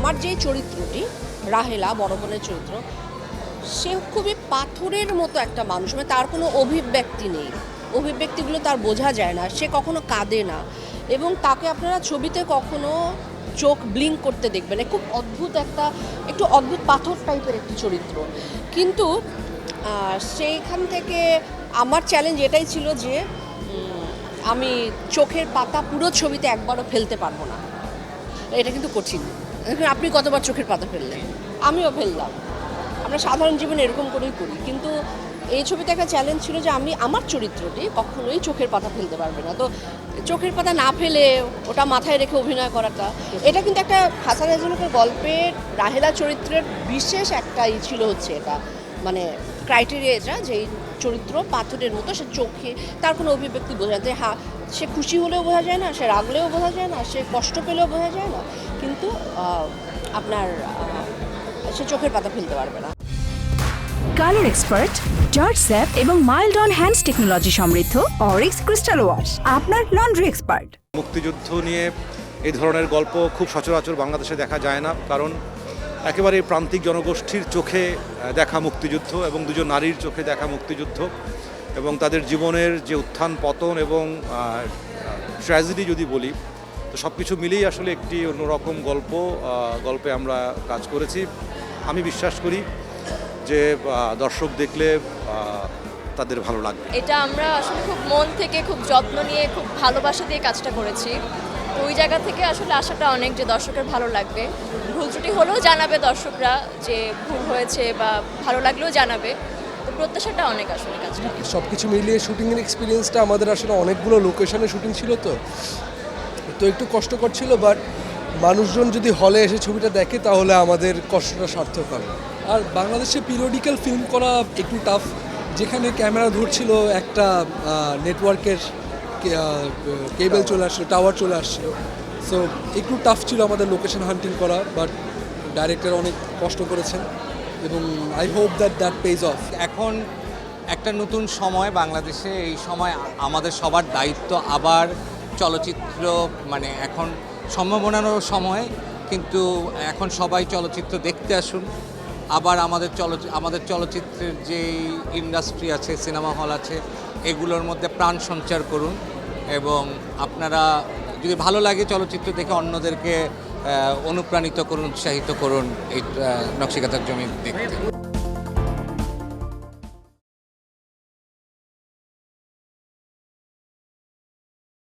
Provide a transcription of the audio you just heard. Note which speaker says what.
Speaker 1: আমার যে চরিত্রটি, রাহেলা, বড় বোনের চরিত্র, সে খুবই পাথরের মতো একটা মানুষ মানে তার কোনো অভিব্যক্তি নেই। অভিব্যক্তিগুলো তার বোঝা যায় না, সে কখনো কাঁদে না। এবং তাকে আপনারা ছবিতে কখনো চোখ ব্লিঙ্ক করতে দেখবেন। খুব অদ্ভুত একটা, একটু অদ্ভুত পাথর টাইপের একটি চরিত্র। কিন্তু সেইখান থেকে আমার চ্যালেঞ্জ এটাই ছিল যে আমি চোখের পাতা পুরো ছবিতে একবারও ফেলতে পারব না। এটা কিন্তু কঠিন। আপনি কতবার চোখের পাতা ফেললেন? আমিও ফেললাম। আমরা সাধারণ জীবনে এরকম করেই করি। কিন্তু এই ছবিতে একটা চ্যালেঞ্জ ছিল যে আমি আমার চরিত্রটি কখনোই চোখের পাতা ফেলতে পারবে না। তো চোখের পাতা না ফেলে ওটা মাথায় রেখে অভিনয় করাটা, এটা কিন্তু একটা হাসান হাজনুকের গল্পের রাহেলা চরিত্রের বিশেষ একটা ই ছিল হচ্ছে এটা। মানে ক্রাইটেরিয়া এটা যে চরিত্র পাথরের মতো সে চোখে, তার কোনো অভিব্যক্তি বোঝা যায় হ্যাঁ সে খুশি হলেও বোঝা যায় না সে রাগলেও বোঝা যায় না সে কষ্ট পেলেও বোঝা যায় না কিন্তু আপনার সে চোখের পাতা ফেলতে পারবে না।
Speaker 2: কালার এক্সপার্ট জর্জ স্যাপ এবং মাইল্ড অন হ্যান্ডস টেকনোলজি সমৃদ্ধ অরিক্স ক্রিস্টাল ওয়াশ আপনার লন্ড্রি এক্সপার্ট।
Speaker 3: মুক্তিযুদ্ধ নিয়ে এই ধরনের গল্প খুব সচরাচর বাংলাদেশে দেখা যায় না কারণ একেবারে প্রান্তিক জনগোষ্ঠীর চোখে দেখা মুক্তিযুদ্ধ এবং দুজন নারীর চোখে দেখা মুক্তিযুদ্ধ। এবং তাদের জীবনের যে উত্থান, পতন এবং ট্র্যাজেডি যদি বলি, তো সব কিছু মিলেই আসলে একটি অন্যরকম গল্প গল্পে আমরা কাজ করেছি। আমি বিশ্বাস করি যে দর্শক দেখলে তাদের ভালো লাগবে।
Speaker 4: এটা আমরা আসলে খুব মন থেকে খুব যত্ন নিয়ে, খুব ভালোবাসা দিয়ে কাজটা করেছি। তো ওই জায়গা থেকে আসলে আশাটা অনেক যে দর্শকের ভালো লাগবে। ভুল ত্রুটি হলেও জানাবে দর্শকরা যে ভুল হয়েছে বা ভালো লাগলেও জানাবে। তো প্রত্যাশাটা অনেক আসলে কাজটা
Speaker 5: সব কিছু মিলিয়ে শুটিংয়ের এক্সপিরিয়েন্সটা আমাদের আসলে অনেকগুলো লোকেশনে শুটিং ছিল তো। তো একটু কষ্টকর ছিল বাট মানুষজন যদি হলে এসে ছবিটা দেখে, তাহলে আমাদের কষ্টটা সার্থক হবে আর বাংলাদেশে পিরিয়ডিক্যাল ফিল্ম করা একটু টাফ যেখানে ক্যামেরা ধরছিল, একটা নেটওয়ার্কের কেবল চলে আসছিল টাওয়ার চলে আসছিল সো একটু টাফ ছিল আমাদের লোকেশন হান্টিং করা বাট ডাইরেক্টর অনেক কষ্ট করেছেন। এবং I hope that that page of
Speaker 6: এখন একটা নতুন সময় বাংলাদেশে, এই সময় আমাদের সবার দায়িত্ব আবার চলচ্চিত্র মানে এখন সম্ভাবনারও সময়, কিন্তু এখন সবাই চলচ্চিত্র দেখতে আসুন। আবার আমাদের চলচ্চিত্র আমাদের চলচ্চিত্রের যে ইন্ডাস্ট্রি আছে, সিনেমা হল আছে, এগুলোর মধ্যে প্রাণ সঞ্চার করুন এবং আপনারা যদি ভালো লাগে চলচ্চিত্র দেখে অন্যদেরকে অনুপ্রাণিত করুন উৎসাহিত করুন এই নকশিকাতার জমি দেখতে।